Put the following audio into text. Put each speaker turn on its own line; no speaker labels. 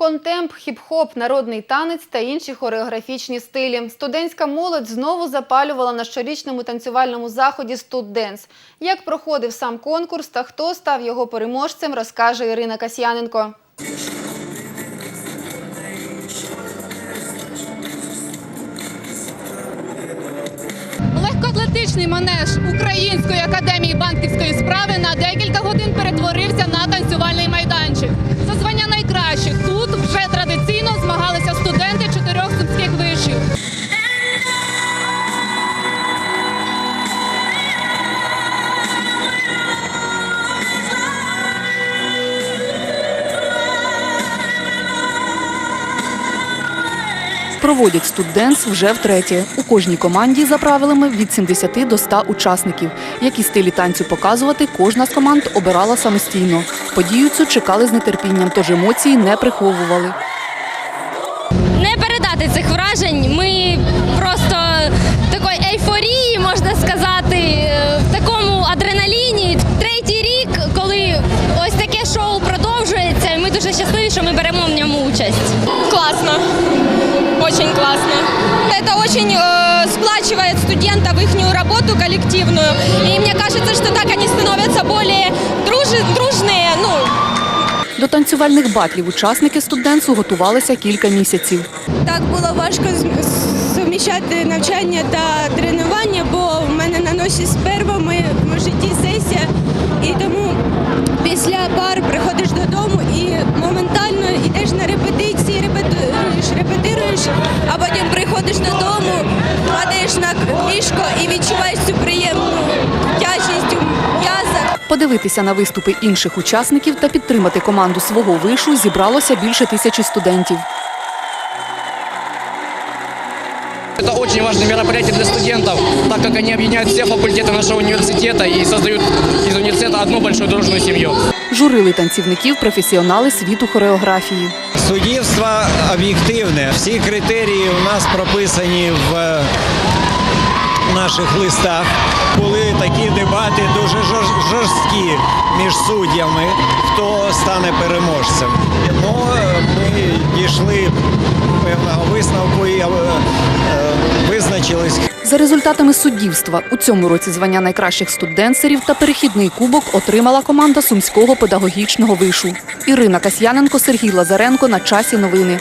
Контемп, хіп-хоп, народний танець та інші хореографічні стилі. Студентська молодь знову запалювала на щорічному танцювальному заході «Студденс». Як проходив сам конкурс та хто став його переможцем, розкаже Ірина Касьяненко.
Легкоатлетичний манеж Української академії банківської справи на декілька годин
Проводять студденс вже втретє. У кожній команді за правилами від 70 до 100 учасників. Які стилі танцю показувати, кожна з команд обирала самостійно. Подію цю чекали з нетерпінням, тож емоції не приховували.
не передати цих вражень. Ми ми дуже щасливі, що ми беремо в ньому участь.
Классно. Очень классно. Это очень э, сплачивает студентов в их работу коллективную. И мне кажется, что так они становятся более дружи- дружные. Ну,
До танцювальних батлів учасники студденсу готувалися кілька місяців.
Так було важко з- з- суміщати навчання та тренування, бо в мене на носі сперва в моєму житті сесія. ліжко і відчуваєш цю приємну тяжість у м'язах.
Подивитися на виступи інших учасників та підтримати команду свого вишу зібралося більше тисячі студентів.
Это очень важное мероприятие для студентов, так как они объединяют все факультеты нашего университета и создают из университета одну большую дружную семью.
Журили танцівників професіонали світу хореографії.
Суддівство об'єктивне. Всі критерії у нас прописані в е, наших листах. Були такі дебати дуже жорсткі між суддями, хто стане переможцем. Ну, е, ми дійшли певного висновку і е, е, визначились,
За результатами суддівства у цьому році звання найкращих студенсерів та перехідний кубок отримала команда Сумського педагогічного вишу. Ірина Касьяненко, Сергій Лазаренко на часі новини.